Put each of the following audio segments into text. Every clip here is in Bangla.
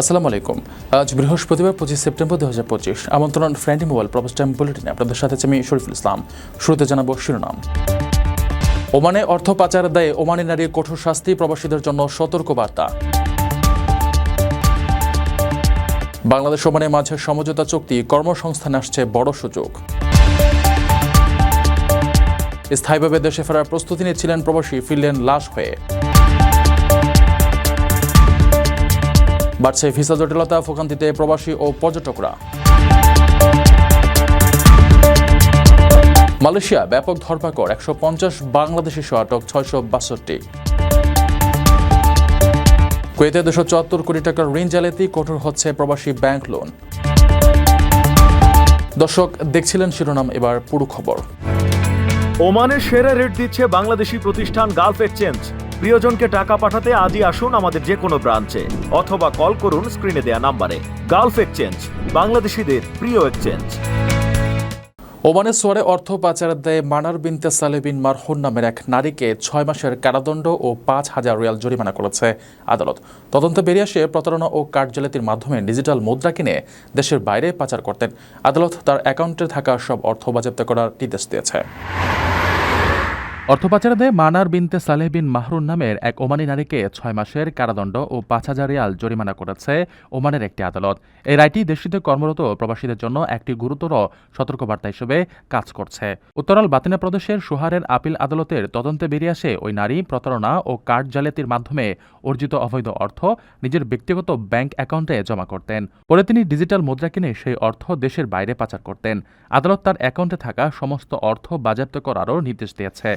আসসালামু আলাইকুম। আজ বৃহস্পতিবার পঁচিশ সেপ্টেম্বর দু হাজার পঁচিশ। আমন্ত্রণ ফ্রেন্ডি মোবাইল প্রবেশ টাইম বুলেটিনে। আপনাদের সাথে আমি শরীফুল ইসলাম। শুরুতে জানাব শিরোনাম। ওমানে অর্থ পাচারের দায়ে ওমানি নারীর কঠোর শাস্তি, প্রবাসীদের জন্য সতর্ক বার্তা বাংলাদেশ ওমানের মাঝে সমঝোতা চুক্তি, কর্মসংস্থানে আসছে বড় সুযোগ। স্থায়ীভাবে দেশে ফেরার প্রস্তুতি নিচ্ছিলেন প্রবাসী, ফিরলেন লাশ হয়ে। বাড়ছে ভিসা জটিলতা, ভোগান্তিতে প্রবাসী ও পর্যটকরা। মালয়েশিয়া ব্যাপক ধরপাকড়, একশো পঞ্চাশ বাংলাদেশি সহ আটক ছয়শো বাষট্টি। কুয়েতে দুশো চুয়াত্তর কোটি টাকার ঋণ জালিয়াতি, কঠোর হচ্ছে প্রবাসী ব্যাংক লোন। দর্শক, দেখছিলেন শিরোনাম, এবার পুরো খবর। ওমানের সেরা রেট দিচ্ছে বাংলাদেশি প্রতিষ্ঠান গালফ এক্সচেঞ্জ। প্রিয়জনকে টাকা পাঠাতে আজই আসুন আমাদের যে কোনো ব্রাঞ্চে, অথবা কল করুন স্ক্রিনে দেয়া নাম্বারে। গালফ এক্সচেঞ্জ, বাংলাদেশিদের প্রিয় এক্সচেঞ্জ। ওমানের সোয়ারে অর্থ পাচারের দায়ে মানার বিনতে সালে বিন মারহুন নামের এক নারীকে ছয় মাসের কারাদণ্ড ও পাঁচ হাজার রিয়াল জরিমানা করেছে আদালত। তদন্তে বেরিয়ে আসে প্রতারণা ও কার্যালয়টির মাধ্যমে ডিজিটাল মুদ্রা কিনে দেশের বাইরে পাচার করতেন। আদালত তার অ্যাকাউন্টে থাকা সব অর্থ বাজেয়াপ্ত করার নির্দেশ দিয়েছে। অর্থ পাচারে মানার বিনতে সালেহ বিন মাহরুন নামের এক ওমানি নারীকে ছয় মাসের কারাদণ্ড ও পাঁচ হাজার রিয়াল জরিমানা করেছে ওমানের একটি আদালত। এই রায়টি দেশটিতে কর্মরত প্রবাসীদের জন্য একটি গুরুতর সতর্কবার্তা হিসেবে কাজ করছে। উত্তরাল বাতিনা প্রদেশের সুহারের আপিল আদালতের তদন্তে বেরিয়ে আসে ওই নারী প্রতারণা ও কার্ড জালিয়াতির মাধ্যমে অর্জিত অবৈধ অর্থ নিজের ব্যক্তিগত ব্যাংক অ্যাকাউন্টে জমা করতেন। পরে তিনি ডিজিটাল মুদ্রা কিনে সেই অর্থ দেশের বাইরে পাচার করতেন। আদালত তার অ্যাকাউন্টে থাকা সমস্ত অর্থ বাজেয়াপ্ত করারও নির্দেশ দিয়েছে।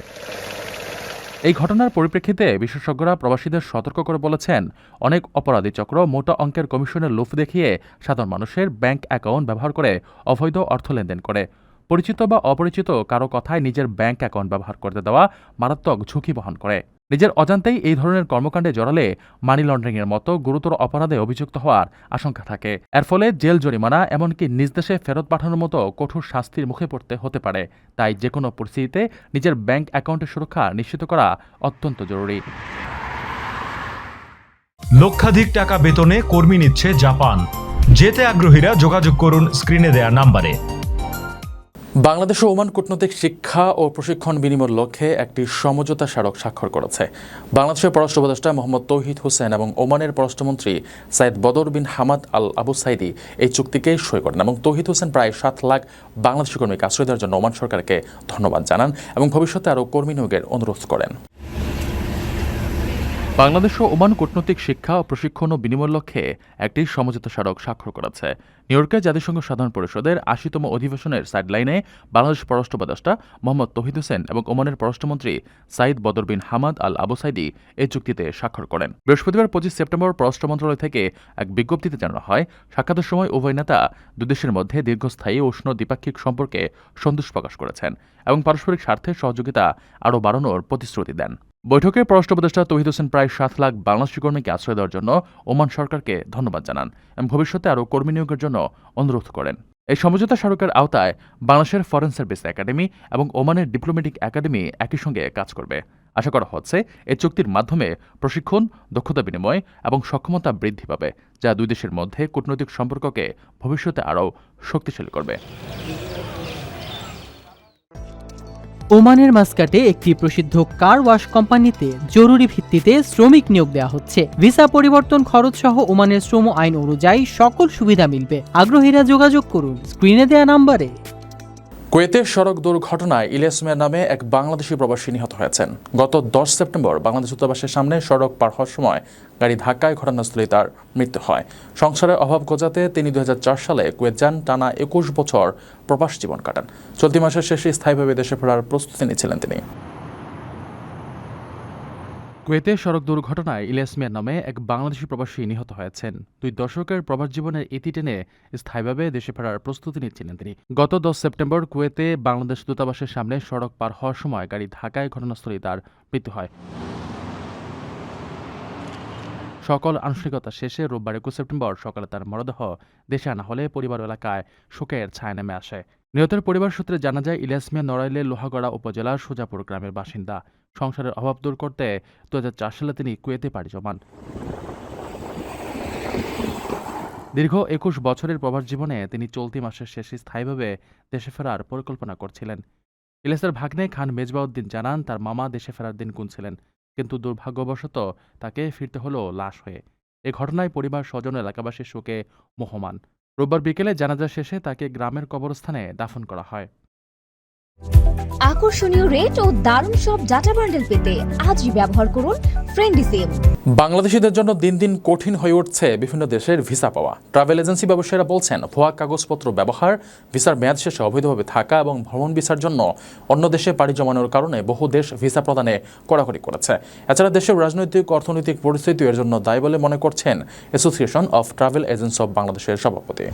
এই ঘটনার পরিপ্রেক্ষিতে বিশেষজ্ঞরা প্রবাসীদের সতর্ক করে বলেছেন, অনেক অপরাধী চক্র মোটা অঙ্কের কমিশনের লোভ দেখিয়ে সাধারণ মানুষের ব্যাংক অ্যাকাউন্ট ব্যবহার করে অবৈধ অর্থ লেনদেন করে। পরিচিত বা অপরিচিত কারও কথায় নিজের ব্যাংক অ্যাকাউন্ট ব্যবহার করতে দেওয়া মারাত্মক ঝুঁকি বহন করে। নিজের অজান্তেই এই ধরনের কর্মকাণ্ডে জড়ালে মানি লন্ডারিংয়ের মতো গুরুতর অপরাধে অভিযুক্ত হওয়ার আশঙ্কা থাকে। এর ফলে জেল জরিমানা এমনকি নিজ দেশে ফেরত পাঠানোর মতো কঠোর শাস্তির মুখে পড়তে হতে পারে। তাই যে কোনো পরিস্থিতিতে নিজের ব্যাংক অ্যাকাউন্টের সুরক্ষা নিশ্চিত করা অত্যন্ত জরুরি। লক্ষাধিক টাকা বেতনে কর্মী নিচ্ছে জাপান। যেতে আগ্রহীরা যোগাযোগ করুন স্ক্রিনে দেয়া নাম্বারে। বাংলাদেশ ও ওমান কূটনৈতিক শিক্ষা ও প্রশিক্ষণ বিনিময়ের লক্ষ্যে একটি সমঝোতা স্মারক স্বাক্ষর করেছে। বাংলাদেশের পররাষ্ট্র উপদেষ্টা মোহাম্মদ তৌহিদ হোসেন এবং ওমানের পররাষ্ট্রমন্ত্রী Sayyid Badr bin Hamad Al Abu Saidi এই চুক্তিকে সই করেন এবং তৌহিদ হোসেন প্রায় সাত লাখ বাংলাদেশি কর্মীকে আশ্রয় দেওয়ার জন্য ওমান সরকারকে ধন্যবাদ জানান এবং ভবিষ্যতে আরও কর্মী নিয়োগের অনুরোধ করেন। বাংলাদেশ ও ওমান কূটনৈতিক শিক্ষা ও প্রশিক্ষণ ও বিনিময় লক্ষ্যে একটি সমঝোতা স্মারক স্বাক্ষর করেছে। নিউ ইয়র্কে জাতিসংঘ সাধারণ পরিষদের আশিতম অধিবেশনের সাইডলাইনে বাংলাদেশ পররাষ্ট্র উপদেষ্টা মোহাম্মদ তহিদ হোসেন এবং ওমানের পররাষ্ট্রমন্ত্রী Sayyid Badr bin Hamad Al Abu Saidi এই চুক্তিতে স্বাক্ষর করেন। বৃহস্পতিবার পঁচিশ সেপ্টেম্বর পররাষ্ট্র মন্ত্রণালয় থেকে এক বিজ্ঞপ্তিতে জানানো হয়, সাক্ষাতের সময় উভয় নেতা দুদেশের মধ্যে দীর্ঘস্থায়ী উষ্ণ দ্বিপাক্ষিক সম্পর্কে সন্তোষ প্রকাশ করেছেন এবং পারস্পরিক স্বার্থে সহযোগিতা আরও বাড়ানোর প্রতিশ্রুতি দেন। বৈঠকে পররাষ্ট্র উপদেষ্টা তহিদ হোসেন প্রায় সাত লাখ বাংলাদেশি কর্মীকে আশ্রয় দেওয়ার জন্য ওমান সরকারকে ধন্যবাদ জানান এবং ভবিষ্যতে আরও কর্মী নিয়োগের জন্য অনুরোধ করেন। এই সমঝোতা স্মারকের আওতায় বাংলাদেশের ফরেন সার্ভিস একাডেমি এবং ওমানের ডিপ্লোম্যাটিক একাডেমি একই সঙ্গে কাজ করবে। আশা করা হচ্ছে এই চুক্তির মাধ্যমে প্রশিক্ষণ, দক্ষতা বিনিময় এবং সক্ষমতা বৃদ্ধি পাবে, যা দুই দেশের মধ্যে কূটনৈতিক সম্পর্ককে ভবিষ্যতে আরও শক্তিশালী করবে। ওমানের মাস্কাটে একটি প্রসিদ্ধ কার ওয়াশ কোম্পানিতে জরুরি ভিত্তিতে শ্রমিক নিয়োগ দেওয়া হচ্ছে। ভিসা পরিবর্তন খরচ সহ ওমানের শ্রম আইন অনুযায়ী সকল সুবিধা মিলবে। আগ্রহীরা যোগাযোগ করুন। স্ক্রিনে দেয়া নাম্বারে কুয়েতে সড়ক দুর্ঘটনায় ইলিয়াস নামে এক বাংলাদেশি প্রবাসী নিহত হয়েছেন। গত দশ সেপ্টেম্বর বাংলাদেশ দূতাবাসের সামনে সড়ক পার হওয়ার সময় গাড়ি ধাক্কায় ঘটনাস্থলেই তার মৃত্যু হয়। সংসারের অভাব গোজাতে তিনি দু হাজার চার সালে কুয়েত যান, টানা একুশ বছর প্রবাস জীবন কাটান। চলতি মাসের শেষে স্থায়ীভাবে দেশে ফেরার প্রস্তুতি নিয়েছিলেন তিনি। কুয়েতে সড়ক দুর্ঘটনায় ইলিয়াস মিয়া নামে এক বাংলাদেশি প্রবাসী নিহত হয়েছেন। দুই দশকের প্রবাস জীবনের ইতি টেনে স্থায়ীভাবে দেশে ফেরার প্রস্তুতি নিচ্ছিলেন তিনি। গত দশ সেপ্টেম্বর কুয়েতে বাংলাদেশ দূতাবাসের সামনে সড়ক পার হওয়ার সময় গাড়ি ঢাকায় ঘটনাস্থলেই তার মৃত্যু হয়। সকল আনুষ্ঠানিকতা শেষে রোববার একুশ সেপ্টেম্বর সকালে তার মরদেহ দেশে আনা হলে পরিবার এলাকায় শোকের ছায়া নেমে আসে। নিহতের পরিবার সূত্রে জানা যায়, ইলিয়াস মিয়া নড়াইলের লোহাগড়া উপজেলার সোজাপুর গ্রামের বাসিন্দা। সংসারের অভাব দূর করতে দু হাজার চার সালে তিনি কুয়েতে পাড়ি জমান। দীর্ঘ একুশ বছরের প্রবাস জীবনে তিনি চলতি মাসের শেষে স্থায়ীভাবে দেশে ফেরার পরিকল্পনা করছিলেন। ইলিয়াসের ভাগ্নে খান মেজবাউদ্দিন জানান, তার মামা দেশে ফেরার দিন গুনছিলেন। কিন্তু দুর্ভাগ্যবশত তাকে ফিরতে হলো লাশ হয়ে। এ ঘটনায় পরিবার স্বজন এলাকাবাসীর শোকে মোহমান। রোববার বিকেলে জানাজা শেষে তাকে গ্রামের কবরস্থানে দাফন করা হয়। আকর্ষণীয় রেট ও দারুণ সব ডাটা বান্ডেল পেতে আজই ব্যবহার করুন ফ্রেন্ডি সিম বাংলাদেশিদের জন্য দিন দিন কঠিন হয়ে উঠছে বিভিন্ন দেশের ভিসা পাওয়া। ট্রাভেল এজেন্সি ব্যবসায়ীরা বলছেন, ভুয়া কাগজপত্র ব্যবহার ভিসার মেয়াদ শেষে অবৈধভাবে থাকা এবং ভ্রমণ ভিসার জন্য অন্য দেশে পাড়ি জমানোর কারণে বহু দেশ ভিসা প্রদানে কড়াকড়ি করেছে। এছাড়া দেশের রাজনৈতিক, অর্থনৈতিক পরিস্থিতি এর জন্য দায়ী বলে মনে করছেন association of travel agents of বাংলাদেশের সভাপতি।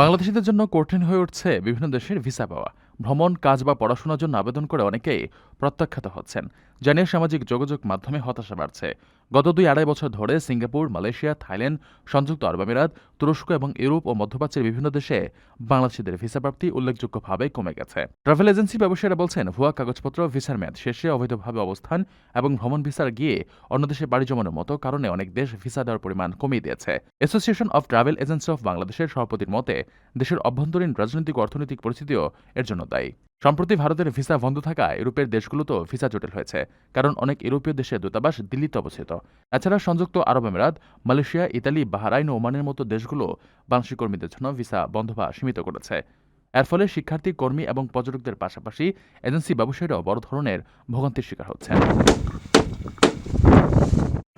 বাংলাদেশিদের জন্য কঠিন হয়ে উঠছে বিভিন্ন দেশের ভিসা পাওয়া। ভ্রমণ, কাজ বা পড়াশোনার জন্য আবেদন করে অনেকেই প্রত্যাখ্যাত হচ্ছেন জানিয়ে সামাজিক যোগাযোগ মাধ্যমে হতাশা বাড়ছে। গত দুই আড়াই বছর ধরে সিঙ্গাপুর, মালয়েশিয়া, থাইল্যান্ড, সংযুক্ত আরব আমিরাত, তুরস্ক এবং ইউরোপ ও মধ্যপ্রাচ্যের বিভিন্ন দেশে বাংলাদেশিদের ভিসা প্রাপ্তি উল্লেখযোগ্যভাবে কমে গেছে। ট্রাভেল এজেন্সি ব্যবসায়ীরা বলছেন, ভুয়া কাগজপত্র, ভিসার মেয়াদ শেষে অবৈধভাবে অবস্থান এবং ভ্রমণ ভিসার গিয়ে অন্য দেশে বাড়ি জমানোর মতো কারণে অনেক দেশ ভিসা দেওয়ার পরিমাণ কমিয়ে দিয়েছে। Association of travel agency of বাংলাদেশের সভাপতির মতে, দেশের অভ্যন্তরীণ রাজনৈতিক অর্থনৈতিক পরিস্থিতিও এর জন্য দায়ী। সম্প্রতি ভারতের ভিসা বন্ধ থাকা ইউরোপের দেশগুলোতেও ভিসা জটিল হয়েছে, কারণ অনেক ইউরোপীয় দেশের দূতাবাস দিল্লিতে অবস্থিত। এছাড়া সংযুক্ত আরব আমিরাত মালয়েশিয়া, ইতালি, বাহরাইন ওমানের মতো দেশগুলো বাংলাদেশি কর্মীদের জন্য ভিসা বন্ধ বা সীমিত করেছে। এর ফলে শিক্ষার্থী, কর্মী এবং পর্যটকদের পাশাপাশি এজেন্সি ব্যবসায়ীরাও বড় ধরনের ভোগান্তির শিকার হচ্ছেন।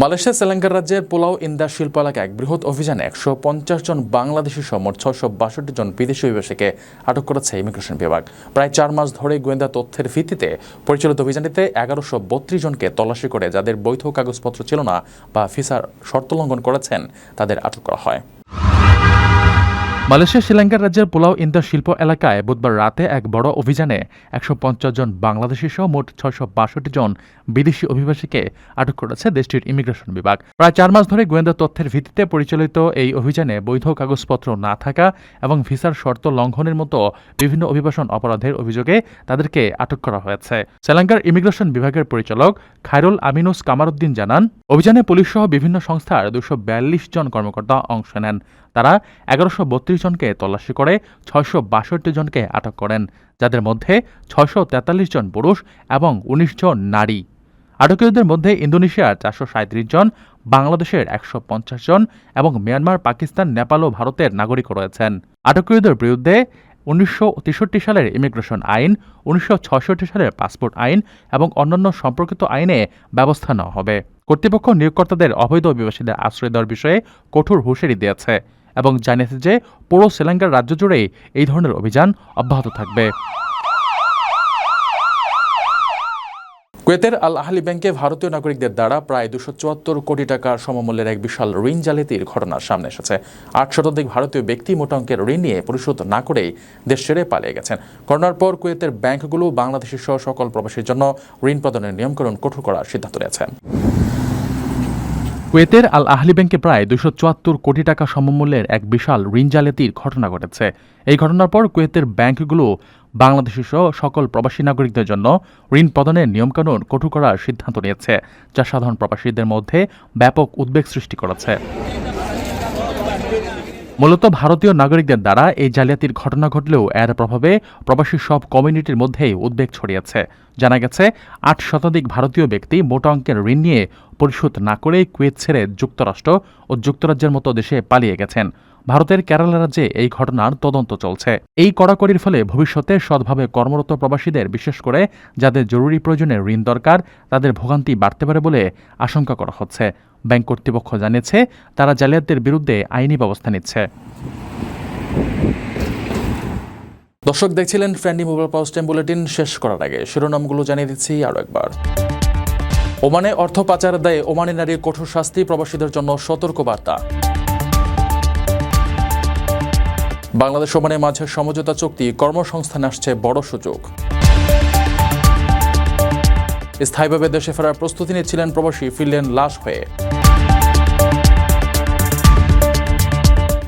মালয়েশিয়া শ্রীলঙ্কার রাজ্যের পোলাও ইন্দা শিল্প এলাকায় এক বৃহৎ অভিযানে একশো পঞ্চাশ জন বাংলাদেশি সহ মোট ছশো বাষট্টি জন বিদেশি অভিবাসীকে আটক করেছে ইমিগ্রেশন বিভাগ। প্রায় চার মাস ধরে গোয়েন্দা তথ্যের ভিত্তিতে পরিচালিত অভিযানটিতে এগারোশো বত্রিশ জনকে তল্লাশি করে যাদের বৈধ কাগজপত্র ছিল না বা ফিসার শর্ত লঙ্ঘন করেছেন, তাদের আটক করা হয়। মালয়েশিয়া, শ্রীলঙ্কার রাজ্যের পোলাও ইন্দা শিল্প এলাকায় বুধবার রাতে এক বড় অভিযানে একশো পঞ্চাশ জন বাংলাদেশি সহ মোট ছয়শো বাষট্টি জন বিদেশি অভিবাসীকে আটক করেছে দেশটির ইমিগ্রেশন বিভাগ। প্রায় চার মাস ধরে গোয়েন্দা তথ্যের ভিত্তিতে পরিচালিত এই অভিযানে বৈধ কাগজপত্র না থাকা এবং ভিসার শর্ত লঙ্ঘনের মতো বিভিন্ন অভিবাসন অপরাধের অভিযোগে তাদেরকে আটক করা হয়েছে। শ্রীলঙ্কার ইমিগ্রেশন বিভাগের পরিচালক খায়রুল আমিনুস কামারুদ্দিন জানান, অভিযানে পুলিশ সহ বিভিন্ন সংস্থার দুশো জন কর্মকর্তা অংশ নেন। তারা এগারোশো বত্রিশ জনকে তল্লাশি করে, ছয়শো বাষট্টি জনকে আটক করেন, যাদের মধ্যে ছয়শো তেতাল্লিশ জন পুরুষ এবং উনিশ জন নারী। আটকীয়দের মধ্যে ইন্দোনেশিয়ার চারশো সাঁত্রিশ জন, বাংলাদেশের একশো পঞ্চাশ জন এবং মিয়ানমার, পাকিস্তান, নেপাল ও ভারতের নাগরিক রয়েছেন। আটকীয়দের বিরুদ্ধে উনিশশো তেষট্টি সালের ইমিগ্রেশন আইন, উনিশশো সালের পাসপোর্ট আইন এবং অন্যান্য সম্পর্কিত আইনে ব্যবস্থা নেওয়া হবে। কর্তৃপক্ষ নিয়োগকর্তাদের অবৈধ অভিবাসীদের আশ্রয় দেওয়ার বিষয়ে কঠোর হুঁশিয়ারি দিয়েছে। এবং জানিয়েছে যে পুরো শ্রীলঙ্কার রাজ্য জুড়ে এই ধরনের অভিযান অব্যাহত থাকবে। কুয়েতের আল আহলি ব্যাংকে ভারতীয় নাগরিকদের দ্বারা প্রায় দুশো চুয়াত্তর কোটি টাকার সমমূল্যের এক বিশাল ঋণ জালিয়াতির ঘটনা সামনে এসেছে। আট শতাধিক ভারতীয় ব্যক্তি মোটা অঙ্কের ঋণ নিয়ে পরিশোধ না করেই দেশ ছেড়ে পালিয়ে গেছেন। ঘটনার পর কুয়েতের ব্যাংকগুলো বাংলাদেশের সহ সকল প্রবাসীর জন্য ঋণ প্রদানের নিয়মকরণ কঠোর করার সিদ্ধান্ত নিয়েছে। কুয়েতের আল আহলি ব্যাংকে প্রায় দুশো চুয়াত্তর কোটি টাকা সমমূল্যের এক বিশাল ঋণ জালিয়াতির ঘটনা ঘটেছে। এই ঘটনার পর কুয়েতের ব্যাংকগুলো বাংলাদেশি সহ সকল প্রবাসী নাগরিকদের জন্য ঋণ প্রদানের নিয়মকানুন কঠোর করার সিদ্ধান্ত নিয়েছে, যা সাধারণ প্রবাসীদের মধ্যে ব্যাপক উদ্বেগ সৃষ্টি করেছে। মূলত ভারতীয় নাগরিকদের দ্বারা এই জালিয়াতির ঘটনা ঘটলেও এর প্রভাবে প্রবাসী সব কমিউনিটির মধ্যেই উদ্বেগ ছড়িয়েছে। জানা গেছে, আট শতাধিক ভারতীয় ব্যক্তি মোটা অঙ্কের ঋণ নিয়ে পরিশোধ না করেই কুয়েত ছেড়ে যুক্তরাষ্ট্র ও যুক্তরাজ্যের মতো দেশে পালিয়ে গেছেন। ভারতের কেরালা রাজ্যে এই ঘটনার তদন্ত চলছে। এই কড়াকড়ির ফলে ভবিষ্যতে সৎভাবে কর্মরত প্রবাসীদের, বিশেষ করে যাদের জরুরি প্রয়োজনে ঋণ দরকার, তাদের ভোগান্তি বাড়তে পারে বলে আশঙ্কা করা হচ্ছে। ব্যাংক কর্তৃপক্ষ জানিয়েছে, তারা জালিয়াতদের বিরুদ্ধে আইনি ব্যবস্থা নিচ্ছে। দর্শক, দেখছিলেন friendly mobile power time bulletin. শেষ করার আগে শিরোনামগুলো জানিয়ে দিচ্ছি আরও একবার। ওমানে অর্থ পাচার দায়ে ওমানি নারীর কঠোর শাস্তি, প্রবাসীদের জন্য সতর্ক বাংলাদেশ ওমানের মাঝে সমঝোতা চুক্তি, কর্মসংস্থান আসছে বড় সুযোগ। স্থায়ীভাবে দেশে ফেরার প্রস্তুতি নিচ্ছিলেন প্রবাসী ফিরলেন লাশ হয়ে।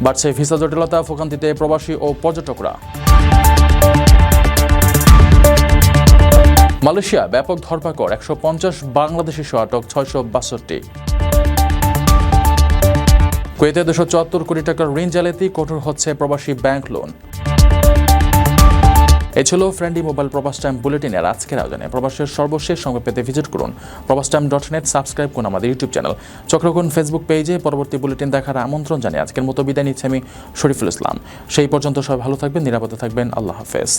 বাড়ছে ভিসা জটিলতা ফোকান্তিতে প্রবাসী ও পর্যটকরা। মালয়েশিয়া ব্যাপক ধরপাকড়, একশো পঞ্চাশ বাংলাদেশি সহ আটক ছয়শো বাষট্টি। কুয়েতে দুশো চুয়াত্তর কোটি টাকার ঋণ জালিয়াতি, কঠোর হচ্ছে প্রবাসী ব্যাংক লোন। এ ছিল ফ্রেন্ডি মোবাইল প্রবাস টাইম বুলেটিনের আজকের আয়োজনে। প্রবাসের সর্বশেষ সংবাদ পেতে ভিজিট করুন প্রবাস টাইম ডট নেট, সাবস্ক্রাইব করুন আমাদের ইউটিউব চ্যানেল। চক্রকোণ ফেসবুক পেজে, পরবর্তী বুলেটিন দেখার আমন্ত্রণ জানিয়ে আজকের মতো বিদায় নিচ্ছি আমি শরীফুল ইসলাম। সেই পর্যন্ত সবাই ভালো থাকবেন, নিরাপদে থাকবেন। আল্লাহ হাফেজ।